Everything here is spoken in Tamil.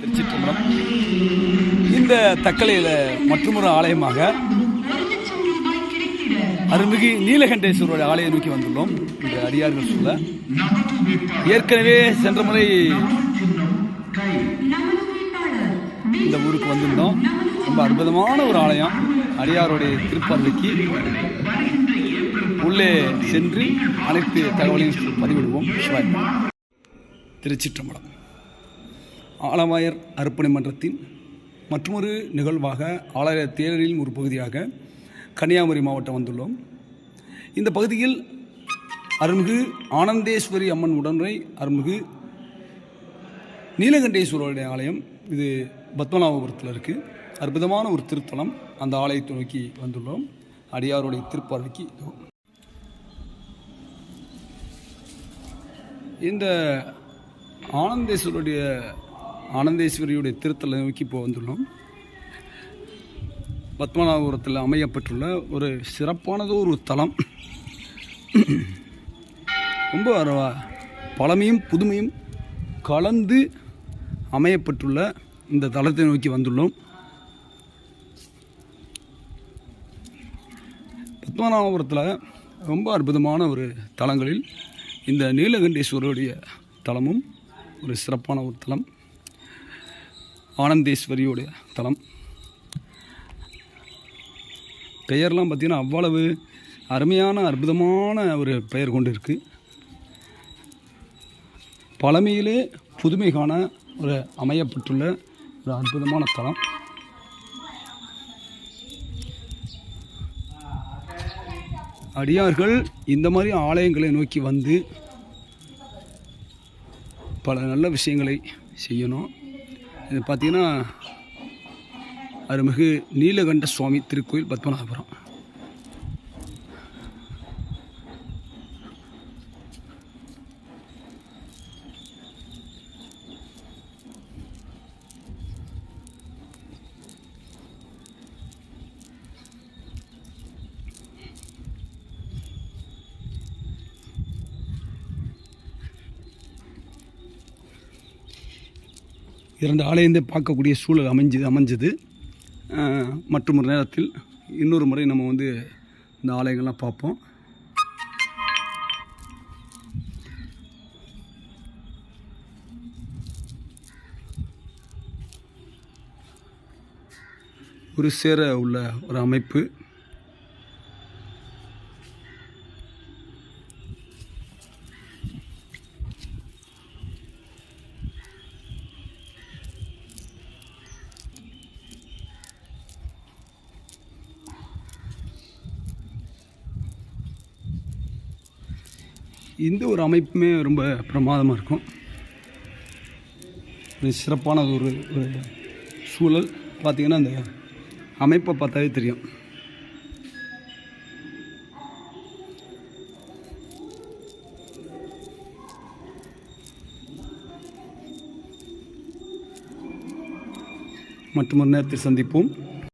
திருச்சிற்றம்பலம். இந்த தக்கலையில் மற்றொரு ஆலயமாக அருள்மிகு நீலகண்டேஸ்வரோட ஆலயம் நோக்கி வந்துள்ளோம் இந்த அடியார்கள் சொல்ல. ஏற்கனவே சென்ற முறை இந்த ஊருக்கு வந்திருந்தோம். ரொம்ப அற்புதமான ஒரு ஆலயம். அடியாருடைய திருப்பதிக்கு உள்ளே சென்று அனைத்து தகவலையும் பதிவிடுவோம். சிவாய் திருச்சிற்றம்பலம். ஆலவாயர் அர்ப்பணி மன்றத்தின் மற்றொரு நிகழ்வாக ஆலய தேரின் ஒரு பகுதியாக கன்னியாகுமரி மாவட்டம் வந்துள்ளோம். இந்த பகுதியில் அருள்மிகு ஆனந்தேஸ்வரி அம்மன் உடனுரை அருள்மிகு நீலகண்டேஸ்வரருடைய ஆலயம். இது பத்மநாபபுரத்தில் இருக்குது அற்புதமான ஒரு திருத்தலம் அந்த ஆலயத்தை நோக்கி வந்துள்ளோம். அடியாருடைய திருப்பார்வைக்கு இந்த ஆனந்தேஸ்வருடைய ஆனந்தேஸ்வரியுடைய திருத்தலை நோக்கி இப்போ வந்துள்ளோம். பத்மநாபபுரத்தில் அமையப்பட்டுள்ள ஒரு சிறப்பானது ஒரு தலம். ரொம்ப பழமையும் புதுமையும் கலந்து அமையப்பட்டுள்ள இந்த தலத்தை நோக்கி வந்துள்ளோம். பத்மநாபபுரத்தில் ரொம்ப அற்புதமான ஒரு தலங்களில் இந்த நீலகண்டேஸ்வரருடைய தலமும் ஒரு சிறப்பான ஒரு தலம். ஆனந்தேஸ்வரியோடைய தலம். பெயர்லாம் பார்த்திங்கன்னா அவ்வளவு அருமையான அற்புதமான ஒரு பெயர் கொண்டு இருக்குது பழமையிலே புதுமை காண ஒரு அமையப்பட்டுள்ள ஒரு அற்புதமான தலம். அடியார்கள் இந்த மாதிரி ஆலயங்களை நோக்கி வந்து பல நல்ல விஷயங்களை செய்யணும். இது பார்த்திங்கன்னா அருள்மிகு நீலகண்ட சுவாமி திருக்கோயில் பத்மநாபபுரம். இரண்டு ஆலயந்தே பார்க்கக்கூடிய சூழல் அமைஞ்சு அமைஞ்சது. மற்றும் ஒரு நேரத்தில் இன்னொரு முறை நம்ம வந்து இந்த ஆலயங்கள்லாம் பார்ப்போம். ஒரு சேர உள்ள ஒரு அமைப்பு. இந்த ஒரு அமைப்புமே ரொம்ப பிரமாதமாக இருக்கும். ஒரு சிறப்பான ஒரு ஒரு சூழல். பார்த்திங்கன்னா அந்த அமைப்பை பார்த்தாவே தெரியும். மற்றும் ஒரு நேரத்தில் சந்திப்போம்.